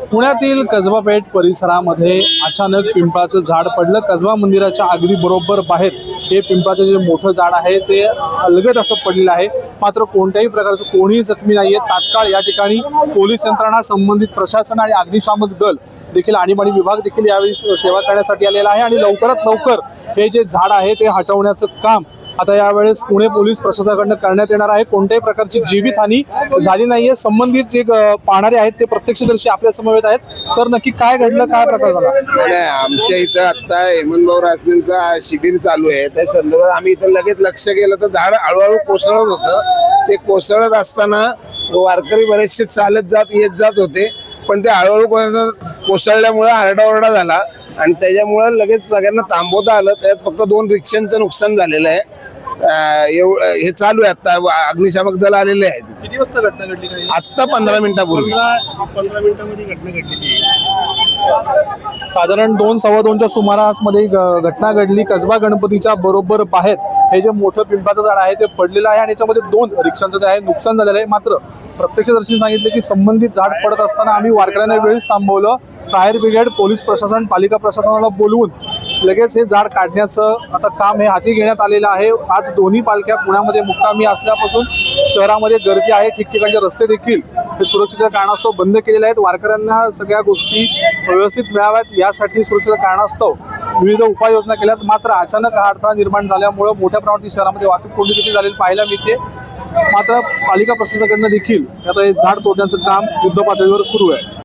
पुण्यातील कसबा पेठ परिसरामध्ये अचानक पिंपळाचं झाड पडलं. कसबा मंदिराच्या अगदी बरोबर बाहेर हे पिंपळाचं जे मोठं झाड आहे ते अलगद असं पडलेलं आहे. मात्र कोणत्याही प्रकारचं कोणीही जखमी नाहीये. तात्काळ या ठिकाणी पोलीस यंत्रणा संबंधित प्रशासन आणि अग्निशामक दल देखील आणीबाणी विभाग देखील यावेळी सेवा करण्यासाठी आलेला आहे. आणि लवकरात लवकर हे जे झाड आहे ते हटवण्याचं काम आता यावेळेस पुणे पोलीस प्रशासनाकडनं करण्यात येणार आहे. कोणत्याही प्रकारची जीवितहानी झाली नाहीये. संबंधित जे पाहणारे आहेत ते प्रत्यक्षदर्शी आपल्या समवेत आहेत. सर नक्की काय घडलं? काय प्रकार झाला? नाही आमच्या इथं आता हेमंतभाऊ राजनेंचा शिबिर चालू आहे. त्या संदर्भात आम्ही इथं लगेच लक्ष केलं तर झाड हळूहळू कोसळत होतं. ते कोसळत असताना वारकरी बरेचसे चालत जात येत जात होते. पण ते हळूहळू कोसळल्यामुळे आरडाओरडा झाला. आणि त्याच्यामुळे लगेच सगळ्यांना थांबवता आलं. त्यात फक्त दोन रिक्षांचं नुकसान झालेलं आहे. एव- हे चालू आहे आता. अग्निशामक दल आलेले आहेत. किती वाजता घटना घडली काही आत्ता पंधरा मिनिटापूर्वी. पंधरा मिनिटांमध्ये घटना घडलेली साधारण दोन सव्वा दोनच्या सुमारासमध्ये ही ग- घटना घडली. कसबा गणपतीच्या बरोबर बाहेर हे जे मोठं पिंपळाचं झाड आहे ते पडलेलं आहे आणि याच्यामध्ये दोन रिक्षांचं जे आहे नुकसान झालेलं आहे. मात्र प्रत्यक्षदर्शी सांगितले की संबंधित झाड पडत असताना आम्ही वारकऱ्यांना वेळीच थांबवलं. फायर ब्रिगेड पोलीस प्रशासन पालिका प्रशासनाला बोलवून लगेच हे झाड काढण्याचं आता काम हे हाती घेण्यात आलेलं आहे. आज दोन्ही पालख्या पुण्यामध्ये मुक्कामी असल्यापासून शहरामध्ये गर्दी आहे. ठिकठिकाणचे रस्ते देखील हे सुरक्षेच्या कारणास्तव बंद केलेले आहेत. वारकऱ्यांना सगळ्या गोष्टी व्यवस्थित मिळाव्यात. यासाठी सुरक्षेच्या कारणास्तव विविध उपाययोजना केल्यात. मात्र अचानक हा अडथळा निर्माण झाल्यामुळं मोठ्या प्रमाणात शहरामध्ये वाहतूक कोंडी देखील झालेली पाहायला मिळते. मात्र पालिका प्रशासनाकडनं देखील आता हे झाड तोडण्याचं काम युद्धपातळीवर सुरू आहे.